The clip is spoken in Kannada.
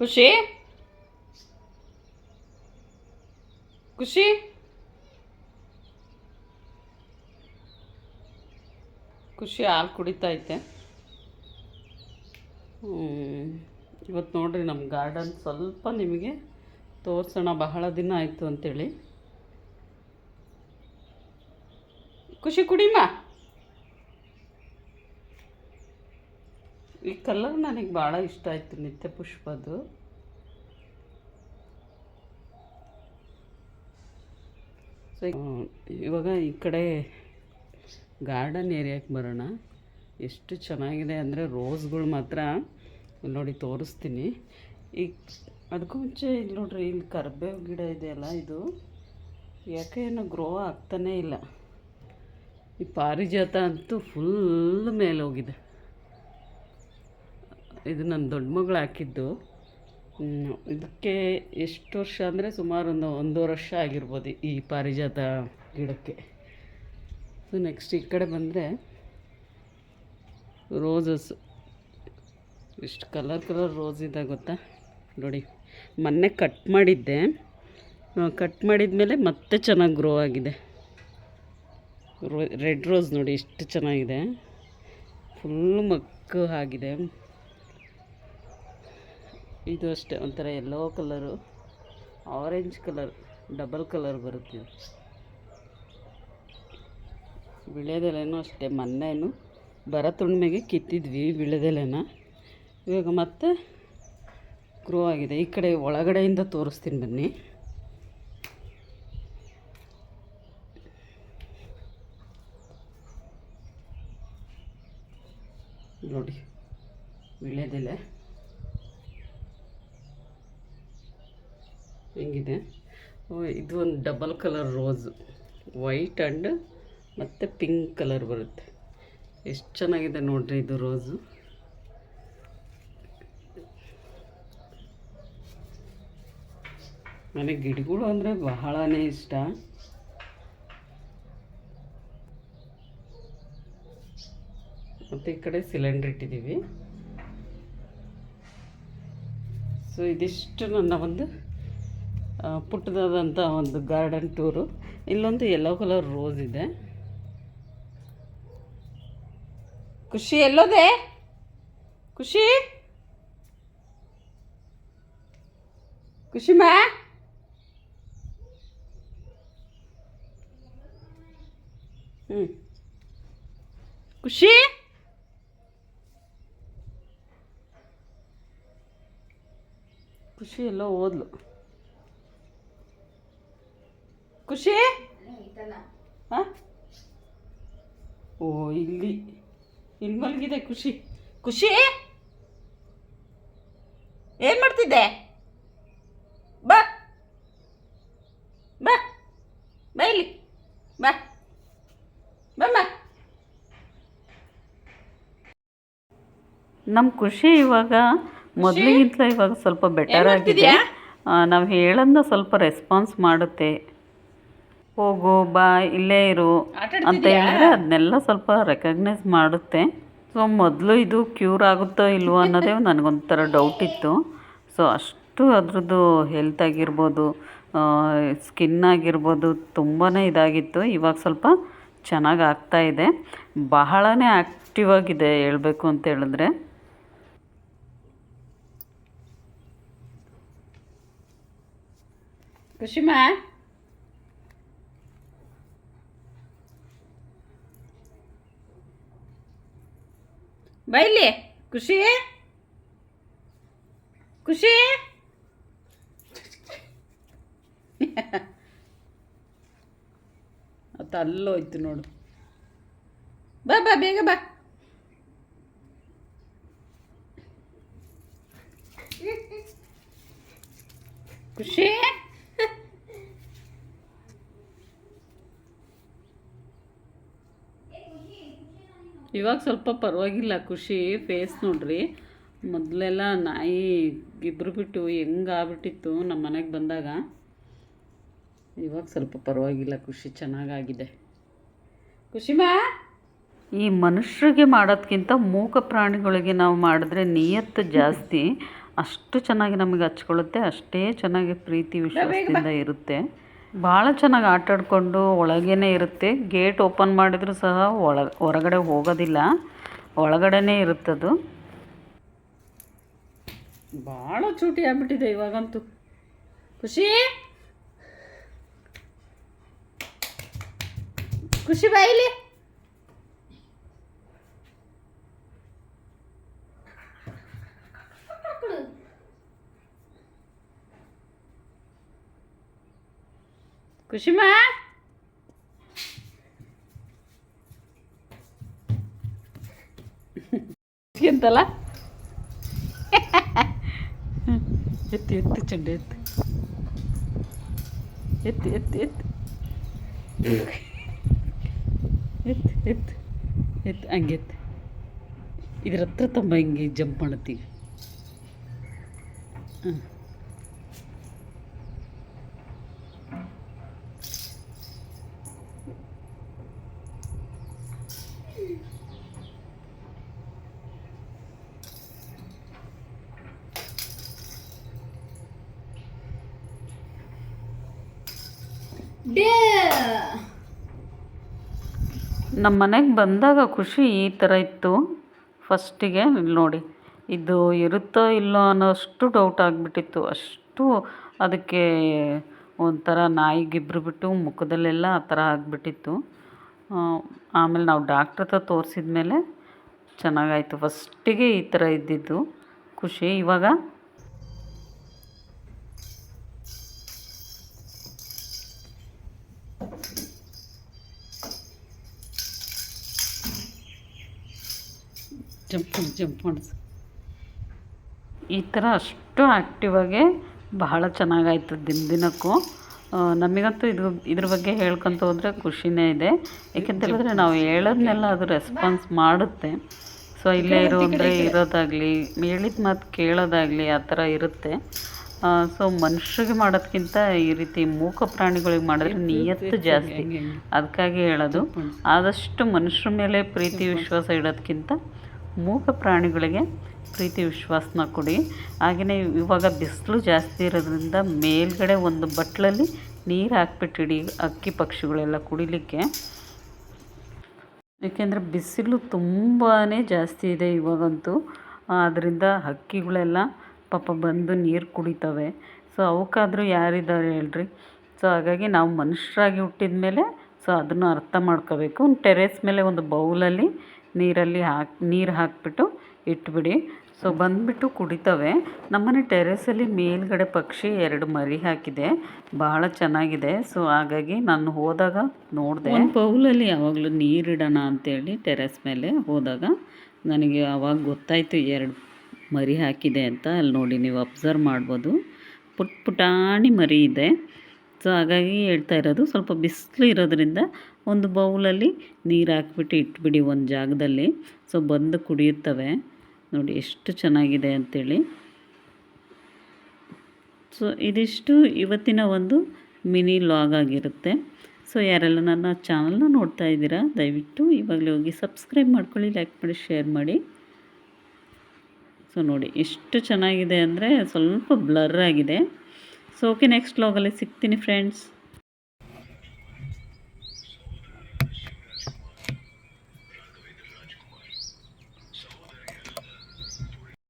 ಖುಷಿ? ಖುಷಿ? ಖುಷಿ ಹಾಲು ಕುಡಿತಾ ಐತೆ ಇವತ್ತು ನೋಡ್ರಿ ನಮ್ಮ ಗಾರ್ಡನ್ ಸ್ವಲ್ಪ ನಿಮಗೆ ತೋರಿಸೋಣ, ಬಹಳ ದಿನ ಆಯಿತು ಅಂತೇಳಿ. ಖುಷಿ ಕುಡಿಮ? ಈ ಕಲರ್ ನನಗೆ ಭಾಳ ಇಷ್ಟ ಆಯಿತು, ನಿತ್ಯ ಪುಷ್ಪದ್ದು. ಸೊ ಇವಾಗ ಈ ಕಡೆ ಗಾರ್ಡನ್ ಏರಿಯಾಕ್ಕೆ ಬರೋಣ. ಎಷ್ಟು ಚೆನ್ನಾಗಿದೆ ಅಂದರೆ ರೋಸ್ಗಳು ಮಾತ್ರ ನೋಡಿ ತೋರಿಸ್ತೀನಿ. ಈ ಅದಕ್ಕೂ ಮುಂಚೆ ಇಲ್ಲಿ ನೋಡ್ರಿ, ಇಲ್ಲಿ ಕರ್ಬೇವು ಗಿಡ ಇದೆಯಲ್ಲ ಇದು. ಯಾಕೆ ಏನೋ ಗ್ರೋ ಆಗ್ತಾನೇ ಇಲ್ಲ. ಈ ಪಾರಿಜಾತ ಅಂತೂ ಫುಲ್ ಮೇಲೆ ಹೋಗಿದೆ. ಇದು ನನ್ನ ದೊಡ್ಡ ಮಗಳು ಹಾಕಿದ್ದು. ಇದಕ್ಕೆ ಎಷ್ಟು ವರ್ಷ ಅಂದರೆ ಸುಮಾರು ಒಂದು ಒಂದೂವರೆ ವರ್ಷ ಆಗಿರ್ಬೋದು ಈ ಪಾರಿಜಾತ ಗಿಡಕ್ಕೆ. ಸೊ ನೆಕ್ಸ್ಟ್ ಈ ಕಡೆ ಬಂದರೆ ರೋಸಸ್ ಎಷ್ಟು ಕಲರ್ ಕಲರ್ ರೋಸ್ ಇದೆ ಗೊತ್ತಾ? ನೋಡಿ, ಮೊನ್ನೆ ಕಟ್ ಮಾಡಿದ್ದೆ. ಕಟ್ ಮಾಡಿದ ಮೇಲೆ ಮತ್ತೆ ಚೆನ್ನಾಗಿ ಗ್ರೋ ಆಗಿದೆ. ರೆಡ್ ರೋಸ್ ನೋಡಿ, ಎಷ್ಟು ಚೆನ್ನಾಗಿದೆ. ಫುಲ್ ಮಕ್ಕು ಆಗಿದೆ. ಇದು ಅಷ್ಟೇ, ಒಂಥರ yellow colour orange colour double colour ಬರುತ್ತೆ ಇದು. ಅಷ್ಟೇ, ಮೊನ್ನೆನೂ ಮೊನ್ನೆನು ಬರತುಣ್ಮೆಗೆ ಕಿತ್ತಿದ್ವಿ ವಿಳ್ಯದೆಲೆನ ಇವಾಗ ಮತ್ತೆ ಗ್ರೋ ಆಗಿದೆ. ಈ ಕಡೆ ಒಳಗಡೆಯಿಂದ ತೋರಿಸ್ತೀನಿ ಬನ್ನಿ. ನೋಡಿ ವಿಳ್ಯದೆಲೆ ಹೆಂಗಿದೆ? ಇದು ಒಂದು double colour rose. White and ಮತ್ತು ಪಿಂಕ್ ಕಲರ್ ಬರುತ್ತೆ. ಎಷ್ಟು ಚೆನ್ನಾಗಿದೆ ನೋಡಿರಿ ಇದು ರೋಸು. ನನಗೆ ಗಿಡಗಳು ಅಂದರೆ ಬಹಳನೇ ಇಷ್ಟ. ಮತ್ತು ಈ ಕಡೆ ಸಿಲಿಂಡ್ರ್ ಇಟ್ಟಿದ್ದೀವಿ. ಸೊ, ಇದಿಷ್ಟು ನನ್ನ ಒಂದು ಪುಟ್ಟದಾದಂಥ ಒಂದು ಗಾರ್ಡನ್ ಟೂರು. ಇಲ್ಲೊಂದು ಯೆಲ್ಲೋ ಕಲರ್ ರೋಸ್ ಇದೆ. ಖುಷಿ ಎಲ್ಲೋದೆ? ಖುಷಿ? ಖುಷಿ ಮಾ? ಹ್ಞೂ ಖುಷಿ? ಖುಷಿ ಎಲ್ಲೋ ಹೋದ್ಲು. ಖುಷಿ? ಹಾಂ? ಓ ಇಲ್ಲಿ ಇಲ್ಲಿ ಮಲಗಿದೆ ಖುಷಿ. ಖುಷಿ? ಏನು ಮಾಡ್ತಿದ್ದೆ? ಬಾ. ಬಾ. ಬಾ ಇಲ್ಲಿ. ಬಾ. ಬಮ್ಮ ನಮ್ಮ ಖುಷಿ ಇವಾಗ ಮೊದಲಿಗಿಂತ ಇವಾಗ ಸ್ವಲ್ಪ ಬೆಟರ್ ಆಗಿದೆ. ನಾವು ಹೇಳೋದನ್ನ ಸ್ವಲ್ಪ ರೆಸ್ಪಾನ್ಸ್ ಮಾಡುತ್ತೆ. ಹೋಗು ಬಾ ಇಲ್ಲೇ ಇರು ಅಂತ ಹೇಳಿದ್ರೆ ಅದನ್ನೆಲ್ಲ ಸ್ವಲ್ಪ ರೆಕಗ್ನೈಸ್ ಮಾಡುತ್ತೆ. ಸೊ ಮೊದಲು ಇದು ಕ್ಯೂರ್ ಆಗುತ್ತೋ ಇಲ್ವೋ ಅನ್ನೋದೇ ನನಗೊಂಥರ ಡೌಟ್ ಇತ್ತು. ಸೊ ಅಷ್ಟು ಅದರದ್ದು ಹೆಲ್ತ್ ಆಗಿರ್ಬೋದು ಸ್ಕಿನ್ ಆಗಿರ್ಬೋದು ತುಂಬಾ ಇದಾಗಿತ್ತು. ಇವಾಗ ಸ್ವಲ್ಪ ಚೆನ್ನಾಗಿ ಆಗ್ತಾ ಇದೆ. ಬಹಳನೇ ಆ್ಯಕ್ಟಿವ್ ಆಗಿದೆ ಹೇಳಬೇಕು ಅಂತ ಹೇಳಿದ್ರೆ. ಖುಷಿಮಾ? ಬೈಲಿ ಖುಷಿ? ಖುಷಿ? ಅದು ಅಲ್ಲೋಯ್ತು ನೋಡು. ಬಾ ಬಾ ಬೇಗ ಬಾ. ಖುಷಿ? ಇವಾಗ ಸ್ವಲ್ಪ ಪರವಾಗಿಲ್ಲ ಖುಷಿ ಫೇಸ್ ನೋಡ್ರಿ. ಮೊದಲೆಲ್ಲ ನಾಯಿ ಇಬ್ಬರು ಬಿಟ್ಟು ಹೆಂಗೆ ಆಗ್ಬಿಟ್ಟಿತ್ತು ನಮ್ಮ ಮನೆಗೆ ಬಂದಾಗ. ಇವಾಗ ಸ್ವಲ್ಪ ಪರವಾಗಿಲ್ಲ ಖುಷಿ ಚೆನ್ನಾಗಾಗಿದೆ. ಖುಷಿಮಾ? ಈ ಮನುಷ್ಯರಿಗೆ ಮಾಡೋದಕ್ಕಿಂತ ಮೂಕ ಪ್ರಾಣಿಗಳಿಗೆ ನಾವು ಮಾಡಿದ್ರೆ ನಿಯತ್ತು ಜಾಸ್ತಿ. ಅಷ್ಟು ಚೆನ್ನಾಗಿ ನಮಗೆ ಹಚ್ಕೊಳ್ಳುತ್ತೆ ಅಷ್ಟೇ ಚೆನ್ನಾಗಿ ಪ್ರೀತಿ ವಿಶ್ವಾಸದಿಂದ ಇರುತ್ತೆ. ಭಾಳ ಚೆನ್ನಾಗಿ ಆಟಾಡಿಕೊಂಡು ಒಳಗೇ ಇರುತ್ತೆ. ಗೇಟ್ ಓಪನ್ ಮಾಡಿದರೂ ಸಹ ಒಳ, ಹೊರಗಡೆ ಹೋಗೋದಿಲ್ಲ. ಒಳಗಡೆನೇ ಇರುತ್ತದು. ಭಾಳ ಚೂಟಿ ಆಗ್ಬಿಟ್ಟಿದೆ ಇವಾಗಂತೂ. ಖುಷಿ? ಖುಷಿ ಬಾಯಿಲಿ ಖುಷಿಮಾ ಎಂತಲ್ಲ ಎತ್ತಿ ಎತ್ತಿ ಚಂಡೆ ಎತ್ತಿ ಎತ್ತಿ ಎತ್ತಿ ಎತ್ತಿ ಎತ್ತಿ ಎತ್ತಿ ಎತ್ತಿ ಹಂಗೆ ಎತ್ತಿ ಇದ್ರ ಹತ್ರ ತುಂಬ ಹಿಂಗೆ ಜಂಪ್ ಮಾಡುತ್ತೀವಿ ಹಾಂ ನಮ್ಮ ಮನೆಗೆ ಬಂದಾಗ ಖುಷಿ ಈ ಥರ ಇತ್ತು. ಫಸ್ಟಿಗೆ ನೋಡಿ, ಇದು ಇರುತ್ತೋ ಇಲ್ಲೋ ಅನ್ನೋಷ್ಟು ಡೌಟ್ ಆಗಿಬಿಟ್ಟಿತ್ತು. ಅಷ್ಟು ಅದಕ್ಕೆ ಒಂಥರ ನಾಯಿಗಿಬ್ರು ಬಿಟ್ಟು ಮುಖದಲ್ಲೆಲ್ಲ ಆ ಥರ ಆಗಿಬಿಟ್ಟಿತ್ತು. ಆಮೇಲೆ ನಾವು ಡಾಕ್ಟ್ರ್ ಹತ್ರ ತೋರಿಸಿದ ಮೇಲೆ ಚೆನ್ನಾಗಾಯಿತು. ಫಸ್ಟಿಗೆ ಈ ಥರ ಇದ್ದಿದ್ದು. ಖುಷಿ. ಇವಾಗ ಜಂಪ್ ಜಂಪ್ ಮಾಡಿಸ್. ಈ ಥರ ಅಷ್ಟು ಆ್ಯಕ್ಟಿವ್ ಆಗಿ ಬಹಳ ಚೆನ್ನಾಗಾಯ್ತು ದಿನ ದಿನಕ್ಕೂ. ನಮಗಂತೂ ಇದು ಇದ್ರ ಬಗ್ಗೆ ಹೇಳ್ಕೊತ ಹೋದರೆ ಖುಷಿನೇ ಇದೆ. ಯಾಕೆಂತ ಹೇಳಿದ್ರೆ ನಾವು ಹೇಳೋದನ್ನೆಲ್ಲ ಅದು ರೆಸ್ಪಾನ್ಸ್ ಮಾಡುತ್ತೆ. ಸೊ ಇಲ್ಲೇ ಇರೋ ಅಂದರೆ ಇರೋದಾಗಲಿ ಹೇಳಿದ ಮಾತು ಕೇಳೋದಾಗಲಿ ಆ ಥರ ಇರುತ್ತೆ. ಸೊ ಮನುಷ್ಯರಿಗೆ ಮಾಡೋದಕ್ಕಿಂತ ಈ ರೀತಿ ಮೂಕ ಪ್ರಾಣಿಗಳಿಗೆ ಮಾಡಿದ್ರೆ ನಿಯತ್ತು ಜಾಸ್ತಿ. ಅದಕ್ಕಾಗಿ ಹೇಳೋದು. ಆದಷ್ಟು ಮನುಷ್ಯರ ಮೇಲೆ ಪ್ರೀತಿ ವಿಶ್ವಾಸ ಇಡೋದಕ್ಕಿಂತ ಮೂಕ ಪ್ರಾಣಿಗಳಿಗೆ ಪ್ರೀತಿ ವಿಶ್ವಾಸನ ಕೊಡಿ. ಹಾಗೆಯೇ ಇವಾಗ ಬಿಸಿಲು ಜಾಸ್ತಿ ಇರೋದ್ರಿಂದ ಮೇಲ್ಗಡೆ ಒಂದು ಬಟ್ಲಲ್ಲಿ ನೀರು ಹಾಕ್ಬಿಟ್ಟಿಡಿ ಅಕ್ಕಿ ಪಕ್ಷಿಗಳೆಲ್ಲ ಕುಡಿಲಿಕ್ಕೆ. ಏಕೆಂದರೆ ಬಿಸಿಲು ತುಂಬಾ ಜಾಸ್ತಿ ಇದೆ ಇವಾಗಂತೂ. ಆದ್ದರಿಂದ ಹಕ್ಕಿಗಳೆಲ್ಲ ಪಾಪ ಬಂದು ನೀರು ಕುಡಿತವೆ. ಸೊ ಅವಕ್ಕಾದರೂ ಯಾರಿದ್ದಾರೆ ಹೇಳ್ರಿ? ಸೊ ಹಾಗಾಗಿ ನಾವು ಮನುಷ್ಯರಾಗಿ ಹುಟ್ಟಿದ ಮೇಲೆ ಸೊ ಅದನ್ನು ಅರ್ಥ ಮಾಡ್ಕೋಬೇಕು. ಟೆರೇಸ್ ಮೇಲೆ ಒಂದು ಬೌಲಲ್ಲಿ ನೀರಲ್ಲಿ ಹಾಕಿ, ನೀರು ಹಾಕಿಬಿಟ್ಟು ಇಟ್ಬಿಡಿ. ಸೊ ಬಂದುಬಿಟ್ಟು ಕುಡಿತವೆ. ನಮ್ಮನೆ ಟೆರೆಸಲ್ಲಿ ಮೇಲ್ಗಡೆ ಪಕ್ಷಿ ಎರಡು ಮರಿ ಹಾಕಿದೆ. ಬಹಳ ಚೆನ್ನಾಗಿದೆ. ಸೊ ಹಾಗಾಗಿ ನಾನು ಹೋದಾಗ ನೋಡಿದೆ. ಒಂದು ಬೌಲಲ್ಲಿ ಯಾವಾಗಲೂ ನೀರಿಡೋಣ ಅಂತೇಳಿ ಟೆರೆಸ್ ಮೇಲೆ ಹೋದಾಗ ನನಗೆ ಆವಾಗ ಗೊತ್ತಾಯಿತು ಎರಡು ಮರಿ ಹಾಕಿದೆ ಅಂತ. ಅಲ್ಲಿ ನೋಡಿ ನೀವು ಅಬ್ಸರ್ವ್ ಮಾಡ್ಬೋದು. ಪುಟ್ ಪುಟಾಣಿ ಮರಿ ಇದೆ. ಸೊ ಹಾಗಾಗಿ ಹೇಳ್ತಾ ಇರೋದು ಸ್ವಲ್ಪ ಬಿಸಿಲು ಇರೋದ್ರಿಂದ ಒಂದು ಬೌಲಲ್ಲಿ ನೀರು ಹಾಕ್ಬಿಟ್ಟು ಇಟ್ಬಿಡಿ ಒಂದು ಜಾಗದಲ್ಲಿ. ಸೊ ಬಂದು ಕುಡಿಯುತ್ತವೆ. ನೋಡಿ, ಎಷ್ಟು ಚೆನ್ನಾಗಿದೆ ಅಂಥೇಳಿ ಸೊ ಇದಿಷ್ಟು ಇವತ್ತಿನ ಒಂದು ಮಿನಿ ಲಾಗ್ ಆಗಿರುತ್ತೆ. ಸೊ ಯಾರೆಲ್ಲ ನನ್ನ ಚಾನಲ್ನ ನೋಡ್ತಾ ಇದ್ದೀರಾ, ದಯವಿಟ್ಟು ಇವಾಗಲೇ ಹೋಗಿ ಸಬ್ಸ್ಕ್ರೈಬ್ ಮಾಡ್ಕೊಳ್ಳಿ, ಲೈಕ್ ಮಾಡಿ, ಶೇರ್ ಮಾಡಿ. ಸೊ ನೋಡಿ, ಎಷ್ಟು ಚೆನ್ನಾಗಿದೆ ಅಂದರೆ ಸ್ವಲ್ಪ ಬ್ಲರ್ ಆಗಿದೆ. ಸೊ ಓಕೆ ನೆಕ್ಸ್ಟ್ ಲಾಗಲ್ಲಿ ಸಿಗ್ತೀನಿ ಫ್ರೆಂಡ್ಸ್